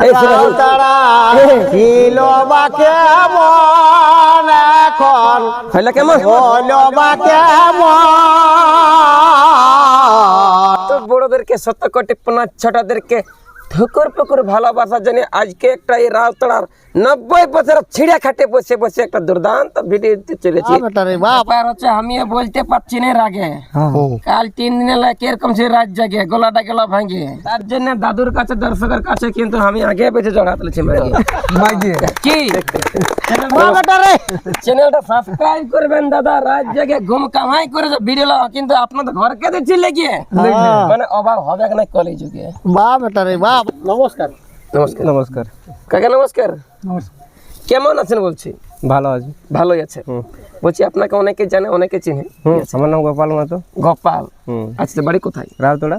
তারা ছিল বা কেমন এখন? হইল কেমন? হলো বা কেমন? তো বড়দেরকে সত্য কোটি পোনা ছোটদেরকে ঠুকুর পুকুর ভালোবাসার জন্য আজকে একটা এই রাউতড়ার নব্বই বছর ছিঁড়ে খাটে বসে বসে একটা দুর্দান্ত ভিডিও দিতে চলেছি। বেটারে ব্যাপার হচ্ছে আমিও বলতে পারছি না এর আগে। কাল তিন দিনে কীরকম সে রাত জাগে গলাটা গলা ভাঙে। তার জন্য দাদুর কাছে দর্শকের কাছে কিন্তু আমি আগে বেঁচে জড়া তুলেছি কি? চ্যানেলটা সাবস্ক্রাইব করবেন দাদা। রাত জাগে ঘুম কামাই করে ভিডিও কিন্তু আপনাদের ঘরকে দিচ্ছি লেগে। মানে অভাব হবে না কলেজ যুগে বা বেটারে বাপ নমস্কার। নমস্কার। নমস্কার। কাকা নমস্কার। কেমন আছেন বলছি? ভালো আছি। ভালোই আছে বলছি আপনাকে অনেকে জানে অনেকে চিনে। হুম আমার নাম গোপাল মাতো গোপাল। আচ্ছা বাড়ি কোথায়? রাউতড়া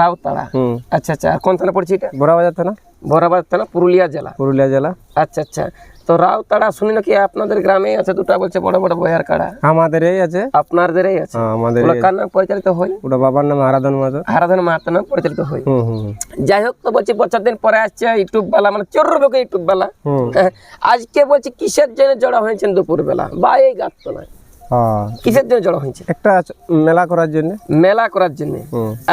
রাউতাড়া হুম। আচ্ছা আচ্ছা কোন থানা পড়ছে এটা? বড়াবাজার থানা। বড়াবাজার থানা পুরুলিয়া জেলা। পুরুলিয়া জেলা। আচ্ছা আচ্ছা। তো রাউতাড়া শুনি নাকি আপনাদের গ্রামে আছে দুটা বলছে বড় বড় বয়ার কাড়া? আমাদের এই আছে। আপনাদেরই আছে? হ্যাঁ, আমাদের কার নাম পরিচালিত হয়? ওটা বাবার নাম আরাধন মাতো হারাধন মাহাতো নাম পরিচালিত হয়। যাই হোক তো বলছি বছর দিন পরে আসছে ইউটিউব বেলা মানে চোর লোক ইউটিউব বেলা হ্যাঁ, আজকে বলছি কিসের জন্য জড়া হয়েছেন দুপুর বেলা বা এই গাছতলায়। হ্যাঁ। কিসের জন্য জড়া হয়েছে একটা মেলা করার জন্য। মেলা করার জন্য?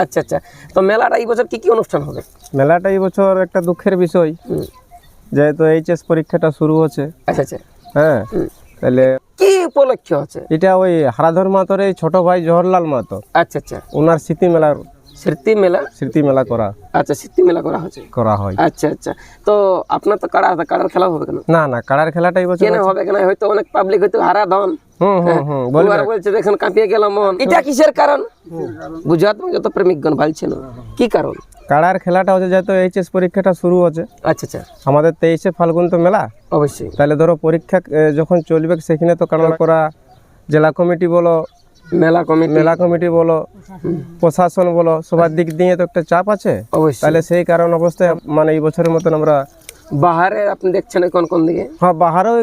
আচ্ছা আচ্ছা। তো মেলাটা এই বছর কি কি অনুষ্ঠান হবে? মেলাটা এই বছর একটা দুঃখের বিষয়। যেহেতু এইচএস পরীক্ষাটা শুরু হচ্ছে। আচ্ছা আচ্ছা। হ্যাঁ তাহলে কি উপলক্ষ আছে? এটা ওই হারাধর মাতোর এই ছোট ভাই জহরলাল মাতো। আচ্ছা আচ্ছা। ওনার স্মৃতি মেলার স্মৃতি মেলা? স্মৃতি মেলা করা। আচ্ছা স্মৃতি মেলা করা হচ্ছে। করা হয়। আচ্ছা আচ্ছা। তো আপনার তো কাড়া আছে কাড়ার খেলা হবে কেন? না না কাড়ার খেলাটা এই বছর কেন হবে কেন? হয়তো অনেক পাবলিক হয়তো হারা ধন। হুম হুম হুম বলবার বলছে দেখুন কাঁপিয়ে গেল মন। এটা কিসের কারণ? বুঝাত যত প্রেমিকগণ ভালছে না। কি কারণ? কাড়ার খেলাটা হচ্ছে যেহেতু এইচএস পরীক্ষাটা শুরু হচ্ছে। আচ্ছা আচ্ছা। আমাদের তেইশে ফাল্গুন তো মেলা। অবশ্যই। তাহলে ধরো পরীক্ষা যখন চলবে সেখানে তো কারণ করা জেলা কমিটি বলো মেলা কমিটি। মেলা কমিটি বলো প্রশাসন বলো সবার দিক দিয়ে তো একটা চাপ আছে। অবশ্যই। তাহলে সেই কারণ অবস্থায় মানে এই বছরের মতন আমরা বাহারে আপনি দেখছেন কোন কোন দিকে? হ্যাঁ বাহারেও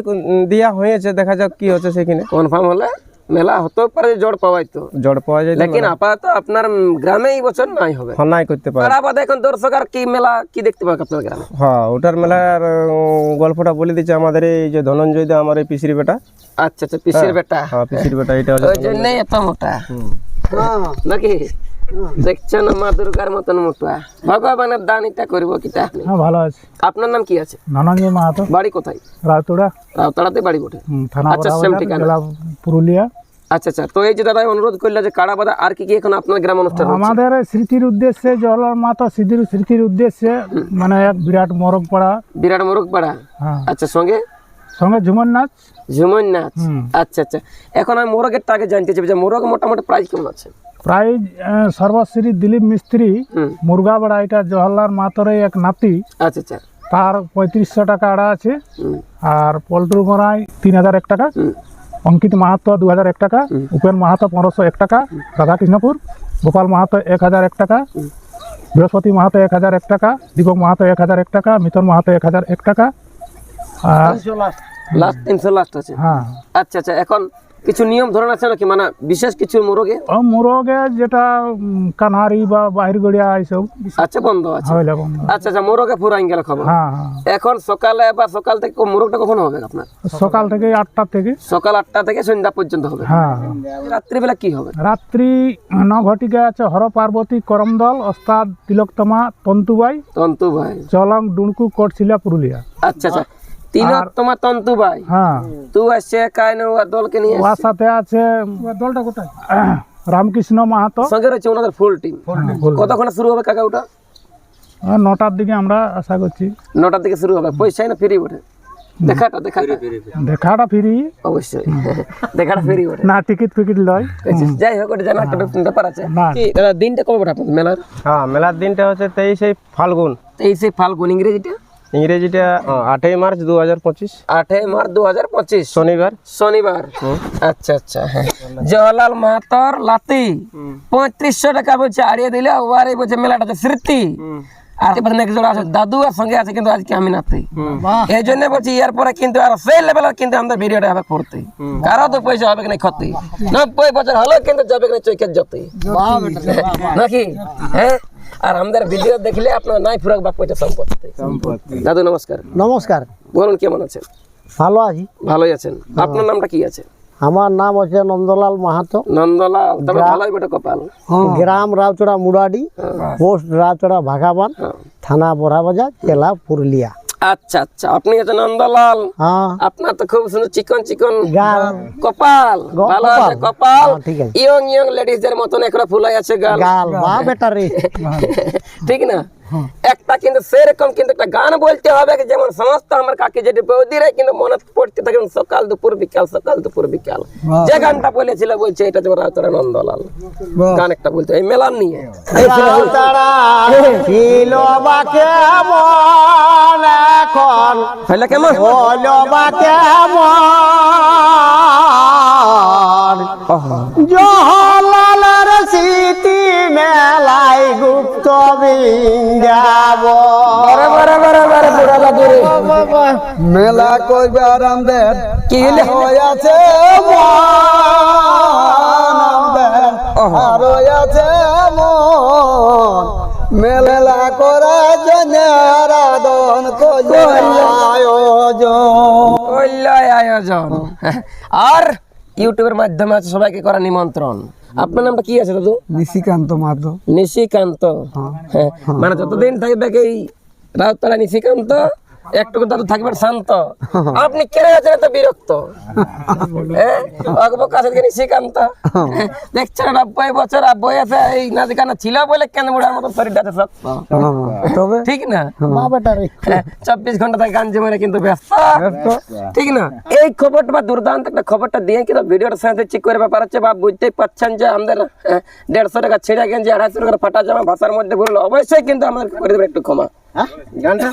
দেওয়া হয়েছে দেখা যাক কি হচ্ছে সেখানে। কনফার্ম হলে? মেলা হতেও পারে জড় পাওয়াই তো জড় পাওয়া যায় লেকিন আপাতত আপনার উম, গ্রামে এই বছর নাই হবে। হনাই করতে পারে। তারা বাদে এখন দর্শক আর কি মেলা কি দেখতে পাবে আপনার গ্রামে? হ্যাঁ ওটার মেলার উম, গল্পটা বলে দিচ্ছে আমাদের এই যে ধনঞ্জয় দা আমার এই পিসির বেটা। আচ্ছা আচ্ছা পিসির বেটা। হ্যাঁ পিসির বেটা এটা হচ্ছে ওই জন্যই এত মোটা। হুম। নাকি? দেখছেন মা দুর্গার মতন মোটা ভগবানের দান এটা করব কিটা হ্যাঁ ভালো আছে। আপনার নাম কি আছে? নানাঞ্জয় মাহাতো বাড়ি কোথায়? বাড়ি বটে। আচ্ছা, same ঠিকানা। পুরুলিয়া। আচ্ছা আচ্ছা তো এই যে দাদা অনুরোধ করলে যে কাড়া বাদা আর কি কি এখন আপনার গ্রাম অনুষ্ঠান আমাদের স্মৃতির উদ্দেশ্যে জওয়াহরলাল মাহাতো স্মৃতির স্মৃতির উদ্দেশ্যে মানে এক বিরাট মরক পড়া। বিরাট মোরগ পাড়া? হ্যাঁ। আচ্ছা সঙ্গে? সঙ্গে ঝুমন নাচ। ঝুমন নাচ। আচ্ছা আচ্ছা এখন আমি মোরগেরটা আগে জানতে চাই যে মোরগ মোটামুটি প্রাইস কেমন আছে? প্রাইজ সর্বশ্রী দিলীপ মিস্ত্রি মুরগাবড়া এটা জওয়াহরলাল মাহাতোর এক নাতি। আচ্ছা আচ্ছা। তার পঁয়ত্রিশশো টাকা আড়া আছে। আর পল্টু গোড়ায় তিন হাজার এক টাকা। অঙ্কিত মাহাতো দু হাজার এক টাকা। উপেন মাহাতো পনেরোশো এক টাকা। রাধাকৃষ্ণপুর গোপাল মাহাতো এক হাজার এক টাকা। বৃহস্পতি মাহাতো এক হাজার এক টাকা। দীপক মাহাতো এক হাজার এক টাকা। মিথন মাহাতো এক হাজার এক টাকা। আর লাস্ট তিনশো লাস্ট আছে। হ্যাঁ। আচ্ছা আচ্ছা। এখন কিছু নিয়ম ধরন আছে নাকি? মানে বিশেষ কিছু মোরগে? মুরগে যেটা উম, কানহারি বা বাহির গড়িয়া এইসব। আচ্ছা বন্ধ আছে হইলে বন্ধ। আচ্ছা আচ্ছা মোরগে ফুরাই গেল খবর। হ্যাঁ হ্যাঁ। এখন সকালে বা সকাল থেকে মোরগটা কখন হবে আপনার? সকাল থেকে আটটা থেকে। সকাল আটটা থেকে সন্ধ্যা পর্যন্ত হবে। হ্যাঁ রাত্রিবেলা কি হবে? রাত্রি ন ঘটিকা আছে হর পার্বতী করমদল ওস্তাদ তিলকতমা তন্তুবাই তন্তু ভাই চলং ডুনকু কোটশিলা পুরুলিয়া। আচ্ছা আচ্ছা। তিন তোমার তন্তু ভাই। হ্যাঁ। তুই আসছে কায়নে দলকে নিয়ে ওর সাথে আছে দলটা কোথায়? রামকৃষ্ণ মাহাতো। সঙ্গে রয়েছে ওনাদের ফুল টিম। কতক্ষণে শুরু হবে কাকা ওটা? নটার দিকে আমরা আশা করছি। নটার দিকে শুরু হবে। পয়সাই না ফ্রি ওঠে দেখাটা দেখাটা। দেখাটা ফিরি। অবশ্যই। দেখাটা ফ্রি ওঠে না টিকিট ফিকিট লয়। আচ্ছা, যাই হোক ওটা জানা একটা ব্যাপার আছে। কি, দিনটা কবে ওঠে আপনাদের মেলার? হ্যাঁ মেলার দিনটা হচ্ছে তেইশে ফাল্গুন। তেইশে ফাল্গুন ইংরেজিটা? ইংরেজিটা আটই মার্চ দু হাজার পঁচিশ। আটই মার্চ দু হাজার পঁচিশ। শনিবার। শনিবার। আচ্ছা আচ্ছা হ্যাঁ। জওয়াহরলাল মাহাতর লাতি। পঁয়ত্রিশশো টাকা বলছে আড়িয়ে দিলে ওয়ার বলছে মেলাটা হচ্ছে স্মৃতি। আর আছে দাদু আর সঙ্গে আছে কিন্তু আজকে আমি নাতি। এই জন্য বলছি এর পরে কিন্তু আর সেই লেভেলের কিন্তু আমাদের ভিডিওটা হবে করতে কারও তো পয়সা হবে কিনা ক্ষতি। নব্বই বছর হলেও কিন্তু যাবে কিনা চৈকের যতে নাকি? হ্যাঁ? আর আমাদের ভিডিও দেখলে আপনার নাই ফুরাক বাপ পয়সা সম্পত্তি। দাদু নমস্কার। নমস্কার। বলুন কেমন আছেন? ভালো আছি। ভালোই আছেন। আপনার নামটা কি আছে? আমার নাম হচ্ছে নন্দলাল মাহাতো। নন্দলাল তবে ভালোই বেটা কপাল। গ্রাম রাউচড়া মুরাডি পোস্ট রাউচড়া ভাগাবান থানা বড়াবাজার জেলা পুরুলিয়া। আচ্ছা আচ্ছা। আপনি আছেন নন্দলাল। হ্যাঁ। আপনার তো খুব সুন্দর চিকন চিকন গাল। কপাল। ভালো। আছে কপাল। ইয়ং ইয়ং লেডিস দের মতন একটা ফুলাই আছে গাল। গাল বা বেটার ঠিক না? একটা কিন্তু সেরকম কিন্তু একটা গান বলতে হবে যেমন সমস্ত আমার কাকে যেটি বৌদিরে কিন্তু মনে পড়তে থাকে সকাল দুপুর বিকাল সকাল দুপুর বিকাল। যে গানটা বলেছিল বলছে এটা যেমন রাতরা নন্দলাল। গান একটা বলতে এই মেলান নিয়ে। ছিল বা কেমন এখন? হইলে কেমন? হলো বা কেমন? জহলালের মেলা কইবে আরামদের কি আছে আর আছে মেলা করে জনারাধন আয়োজন। আয়োজন। আর ইউটিউবের মাধ্যমে আছে সবাইকে করা নিমন্ত্রণ। আপনার নামটা কি আছে দাদু? নিশিকান্ত মাধব। নিশিকান্ত। হ্যাঁ। মানে যতদিন থাকবে এই দাদু থাকবেন শান্ত। আপনি আছেন এত বিরক্ত? হ্যাঁ? আছে দেখছেন নব্বই বছর বয়সে এই নাচ গানা ছিল বলে কেন বুড়ার মতো শরীরটা শক্ত? তবে? ঠিক না? হ্যাঁ, চব্বিশ ঘণ্টা থেকে গান জমে কিন্তু ব্যস্ত। ঠিক না? এই খবরটা বা দুর্দান্ত একটা খবরটা দিয়ে কিন্তু ভিডিওটা সাথে চেক করে ব্যাপার হচ্ছে বা বুঝতেই পারছেন যে আমাদের হ্যাঁ, দেড়শো টাকা ছেড়ে গেছে আড়াইশো টাকা ফাটা জামা ভাষার মধ্যে বলল অবশ্যই কিন্তু আমাদের করে দেবেন একটু ক্ষমা। গানটা